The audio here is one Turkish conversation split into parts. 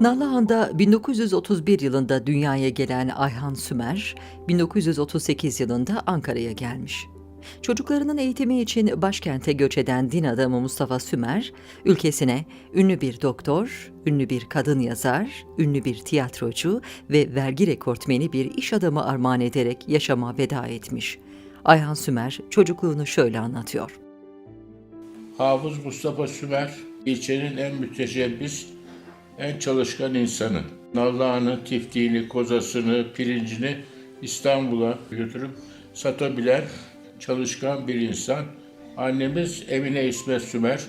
Nallıhan'da 1931 yılında dünyaya gelen Ayhan Sümer, 1938 yılında Ankara'ya gelmiş. Çocuklarının eğitimi için başkente göç eden din adamı Mustafa Sümer, ülkesine ünlü bir doktor, ünlü bir kadın yazar, ünlü bir tiyatrocu ve vergi rekortmeni bir iş adamı armağan ederek yaşama veda etmiş. Ayhan Sümer çocukluğunu şöyle anlatıyor. Hafız Mustafa Sümer, ilçenin en müteşebbis, en çalışkan insanı. Nallıhan'ı, tiftiğini, kozasını, pirincini İstanbul'a götürüp satabilen çalışkan bir insan. Annemiz Emine İsmet Sümer,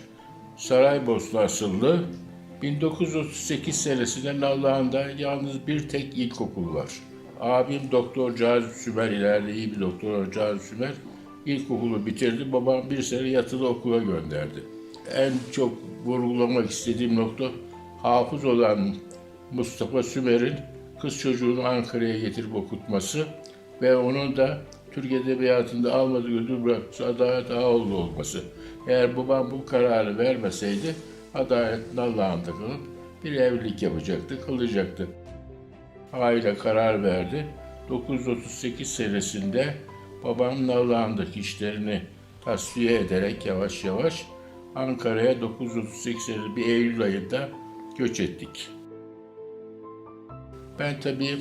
Saraybosna asıllı. 1938 senesinde Nallıhan'da yalnız bir tek ilkokul var. Abim Doktor Cazip Sümer ileride iyi bir doktor Cazip Sümer ilkokulu bitirdi. Babam bir sene yatılı okula gönderdi. En çok vurgulamak istediğim nokta hafız olan Mustafa Sümer'in kız çocuğunu Ankara'ya getirip okutması ve onun da Türk Edebiyatı'nda almadı götürüp bırakması Adalet Ağoğlu olması. Eğer babam bu kararı vermeseydi Adalet Nallıhan'da kalıp bir evlilik yapacaktı, kalacaktı. Aile karar verdi. 938 senesinde babam Nallıhan'daki işlerini tasfiye ederek yavaş yavaş Ankara'ya 938 senesinde bir Eylül ayında göç ettik. Ben tabii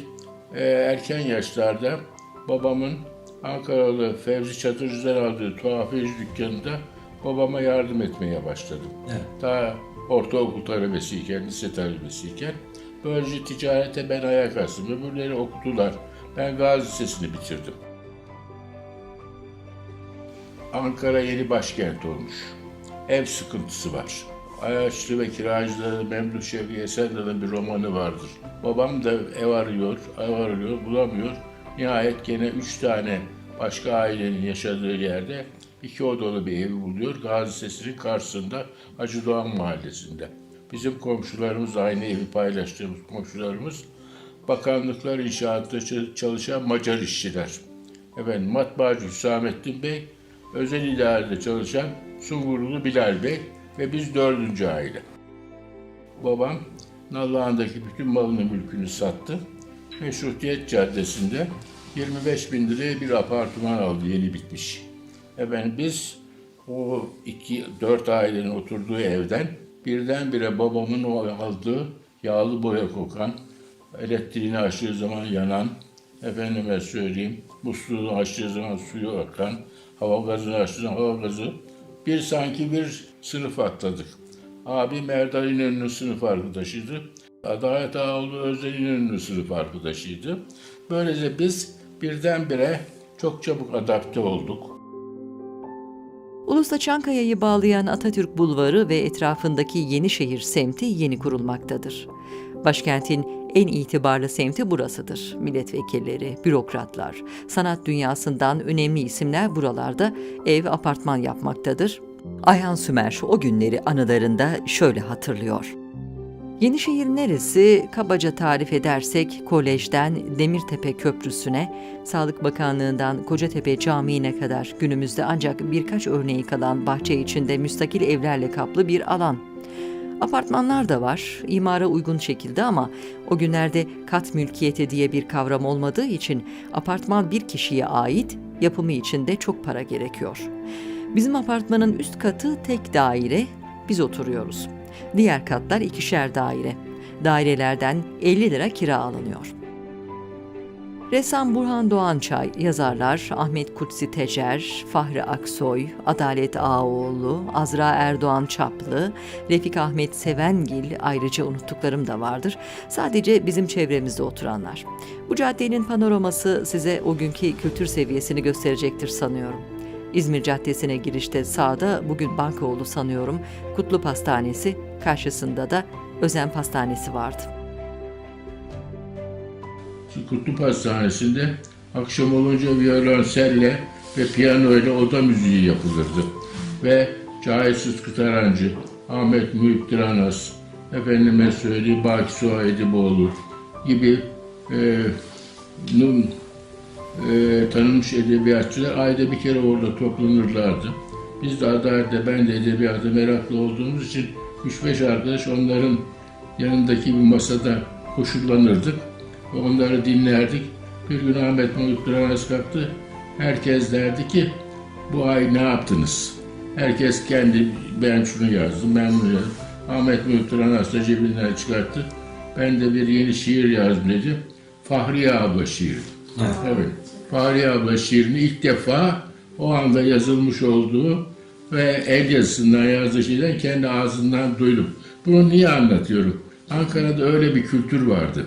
e, erken yaşlarda babamın Ankaralı Fevzi Çatırcı'dan aldığı tuhafiyeci dükkanında babama yardım etmeye başladım. Daha ortaokul talebesiyken, lise talebesiyken. Böylece ticarete ben ayak astım. Öbürleri okudular. Ben Gazi Lisesi'ni bitirdim. Ankara yeni başkent olmuş. Ev sıkıntısı var. Ayaçlı ve Kiracıları Memduh Şevki Esenler'in bir romanı vardır. Babam da ev arıyor, ev arıyor, bulamıyor. Nihayet gene üç tane başka ailenin yaşadığı yerde iki odalı bir evi buluyor. Gazi Lisesi'nin karşısında Hacı Doğan Mahallesi'nde. Bizim komşularımız, aynı evi paylaştığımız komşularımız bakanlıklar inşaatta çalışan Macar işçiler. Efendim matbaacı Hüsamettin Bey, özel idarede çalışan Sungurlu Bilal Bey ve biz dördüncü aile. Babam Nallıhan'daki bütün malını mülkünü sattı. Meşrutiyet Caddesi'nde 25 bin liraya bir apartman aldı yeni bitmiş. Efendim biz o iki, dört ailenin oturduğu evden birdenbire babamın o aldığı yağlı boya kokan, elektriğini açtığı zaman yanan, efendime söyleyeyim, musluğunu açtığı zaman suyu akan, hava gazını açtığı zaman hava gazı, bir sanki bir sınıf atladık. Abim Erdal İnönü'nün sınıf arkadaşıydı. Adalet Ağoğlu Özel İnönü'nün sınıf arkadaşıydı. Böylece biz birdenbire çok çabuk adapte olduk. Ulus'ta Çankaya'yı bağlayan Atatürk Bulvarı ve etrafındaki Yenişehir semti yeni kurulmaktadır. Başkentin en itibarlı semti burasıdır. Milletvekilleri, bürokratlar, sanat dünyasından önemli isimler buralarda ev, apartman yapmaktadır. Ayhan Sümer o günleri anılarında şöyle hatırlıyor. Yenişehir neresi? Kabaca tarif edersek kolejden Demirtepe Köprüsü'ne, Sağlık Bakanlığı'ndan Kocatepe Camii'ne kadar günümüzde ancak birkaç örneği kalan bahçe içinde müstakil evlerle kaplı bir alan. Apartmanlar da var, imara uygun şekilde ama o günlerde kat mülkiyeti diye bir kavram olmadığı için apartman bir kişiye ait, yapımı için de çok para gerekiyor. Bizim apartmanın üst katı tek daire, biz oturuyoruz. Diğer katlar ikişer daire. Dairelerden 50 lira kira alınıyor. Ressam Burhan Doğançay, yazarlar Ahmet Kutsi Tecer, Fahri Aksoy, Adalet Ağaoğlu, Azra Erdoğan Çaplı, Refik Ahmet Sevengil, ayrıca unuttuklarım da vardır. Sadece bizim çevremizde oturanlar. Bu caddenin panoraması size o günkü kültür seviyesini gösterecektir sanıyorum. İzmir Caddesi'ne girişte sağda bugün Bankaoğlu sanıyorum, Kutlu Pastanesi, karşısında da Özen Pastanesi vardı. Kutlu Pastanesi'nde akşam olunca violonselle ve piyano ile oda müziği yapılırdı. Ve Cahit Sıtkı Tarancı, Ahmet Muhittin Anas, efendime söyleyeyim Baki Suha Ediboğlu gibi e, nun, e, tanınmış edebiyatçılar ayda bir kere orada toplanırlardı. Biz de Adalet'te ben de edebiyata meraklı olduğumuz için 3-5 arkadaş onların yanındaki bir masada koşullanırdık. Onları dinlerdik. Bir gün Ahmet Muhit Duranaz kalktı. Herkes derdi ki bu ay ne yaptınız? Herkes kendi ben şunu yazdım, ben bunu yazdım. Ahmet Muhit Duranaz da cebinden çıkarttı. Ben de bir yeni şiir yazdım dedi. Fahriye abla şiiri. Evet. Fahriye abla şiirini ilk defa o anda yazılmış olduğu ve el yazısından yazdığı şeyden kendi ağzından duydum. Bunu niye anlatıyorum? Ankara'da öyle bir kültür vardı.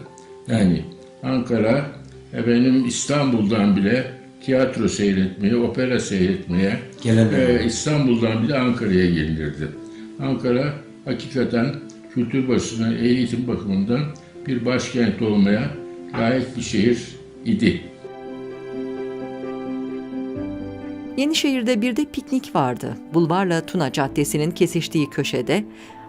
Yani Ankara, efendim İstanbul'dan bile tiyatro seyretmeye, opera seyretmeye, e, İstanbul'dan bile Ankara'ya gelirdi. Ankara hakikaten kültür başına, eğitim bakımından bir başkent olmaya layık bir şehir idi. Yenişehir'de bir de piknik vardı. Bulvarla Tuna Caddesi'nin kesiştiği köşede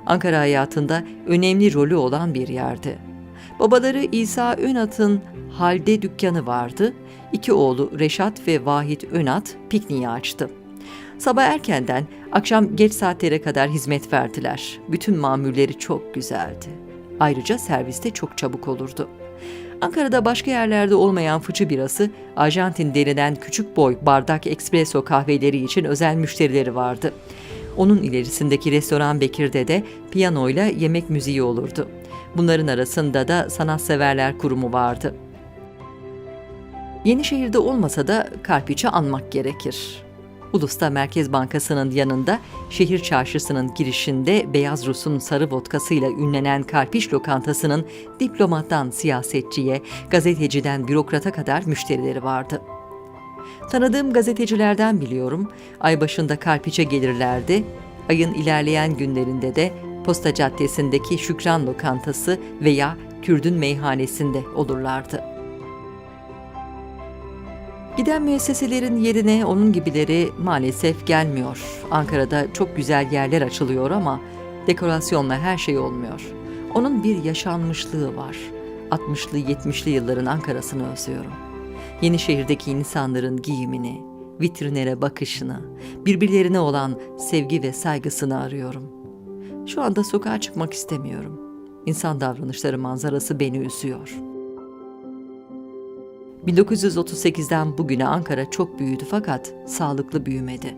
Ankara hayatında önemli rolü olan bir yerdi. Babaları İsa Önat'ın halde dükkanı vardı. İki oğlu Reşat ve Vahit Önat pikniği açtı. Sabah erkenden akşam geç saatlere kadar hizmet verdiler. Bütün mamulleri çok güzeldi. Ayrıca serviste çok çabuk olurdu. Ankara'da başka yerlerde olmayan fıçı birası, Arjantin denilen küçük boy bardak espresso kahveleri için özel müşterileri vardı. Onun ilerisindeki restoran Bekir'de de piyanoyla yemek müziği olurdu. Bunların arasında da sanatseverler kurumu vardı. Yenişehir'de olmasa da Karpiç'i anmak gerekir. Ulus'ta Merkez Bankası'nın yanında şehir çarşısının girişinde Beyaz Rus'un sarı vodkasıyla ünlenen Karpiç lokantasının diplomattan siyasetçiye, gazeteciden bürokrata kadar müşterileri vardı. Tanıdığım gazetecilerden biliyorum, ay başında Karpiç'e gelirlerdi, ayın ilerleyen günlerinde de Posta Caddesi'ndeki Şükran Lokantası veya Kürdün Meyhanesi'nde olurlardı. Giden müesseselerin yerine onun gibileri maalesef gelmiyor. Ankara'da çok güzel yerler açılıyor ama dekorasyonla her şey olmuyor. Onun bir yaşanmışlığı var. 60'lı 70'li yılların Ankara'sını özlüyorum. Yenişehir'deki insanların giyimini, vitrinlere bakışını, birbirlerine olan sevgi ve saygısını arıyorum. Şu anda sokağa çıkmak istemiyorum. İnsan davranışları manzarası beni üzüyor.'' 1938'den bugüne Ankara çok büyüdü fakat sağlıklı büyümedi.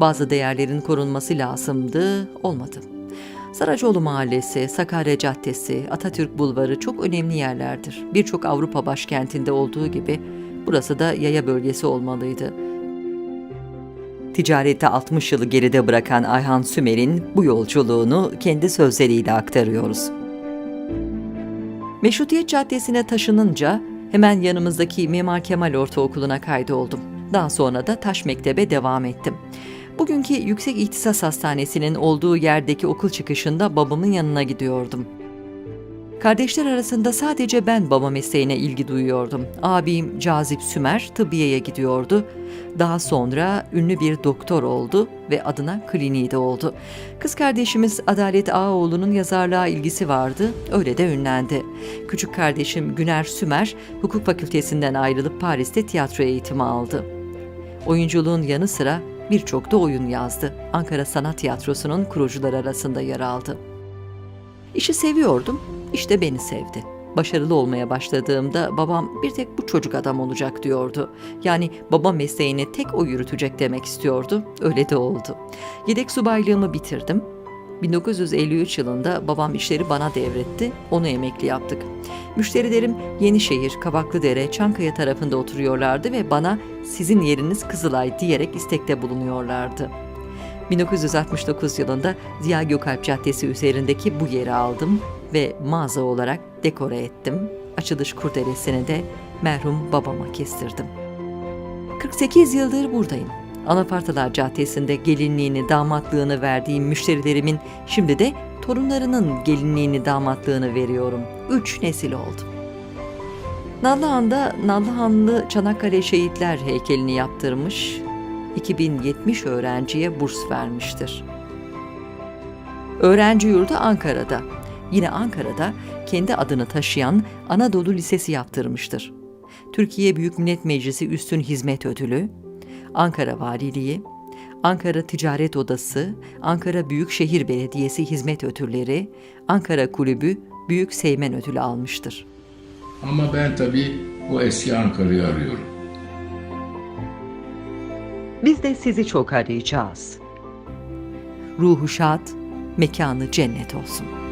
Bazı değerlerin korunması lazımdı, olmadı. Saracoğlu Mahallesi, Sakarya Caddesi, Atatürk Bulvarı çok önemli yerlerdir. Birçok Avrupa başkentinde olduğu gibi burası da yaya bölgesi olmalıydı. Ticarette 60 yılı geride bırakan Ayhan Sümer'in bu yolculuğunu kendi sözleriyle aktarıyoruz. Meşrutiyet Caddesi'ne taşınınca hemen yanımızdaki Mimar Kemal Ortaokulu'na kaydoldum. Daha sonra da Taş Mekteb'e devam ettim. Bugünkü Yüksek İhtisas Hastanesi'nin olduğu yerdeki okul çıkışında babamın yanına gidiyordum. Kardeşler arasında sadece ben baba mesleğine ilgi duyuyordum. Abim Cazip Sümer tıbbiyeye gidiyordu. Daha sonra ünlü bir doktor oldu ve adına kliniği de oldu. Kız kardeşimiz Adalet Ağaoğlu'nun yazarlığa ilgisi vardı, öyle de ünlendi. Küçük kardeşim Güner Sümer, hukuk fakültesinden ayrılıp Paris'te tiyatro eğitimi aldı. Oyunculuğun yanı sıra birçok da oyun yazdı. Ankara Sanat Tiyatrosu'nun kurucuları arasında yer aldı. İşi seviyordum, işte beni sevdi. Başarılı olmaya başladığımda babam bir tek bu çocuk adam olacak diyordu. Yani baba mesleğini tek o yürütecek demek istiyordu. Öyle de oldu. Yedek subaylığımı bitirdim. 1953 yılında babam işleri bana devretti. Onu emekli yaptık. Müşterilerim Yenişehir, Kabaklıdere, Çankaya tarafında oturuyorlardı ve bana sizin yeriniz Kızılay diyerek istekte bulunuyorlardı. 1969 yılında Ziya Gökalp Caddesi üzerindeki bu yeri aldım ve mağaza olarak dekore ettim. Açılış kurdelesini de merhum babama kestirdim. 48 yıldır buradayım. Anafartalar Caddesi'nde gelinliğini, damatlığını verdiğim müşterilerimin şimdi de torunlarının gelinliğini, damatlığını veriyorum. Üç nesil oldu. Nallıhan'da Nallıhanlı Çanakkale Şehitler heykelini yaptırmış, 2070 öğrenciye burs vermiştir. Öğrenci yurdu Ankara'da. Yine Ankara'da kendi adını taşıyan Anadolu Lisesi yaptırmıştır. Türkiye Büyük Millet Meclisi Üstün Hizmet Ödülü, Ankara Valiliği, Ankara Ticaret Odası, Ankara Büyükşehir Belediyesi Hizmet Ödülleri, Ankara Kulübü Büyük Seymen Ödülü almıştır. Ama ben tabii o eski Ankara'yı arıyorum. Biz de sizi çok arayacağız. Ruhu şad, mekanı cennet olsun.''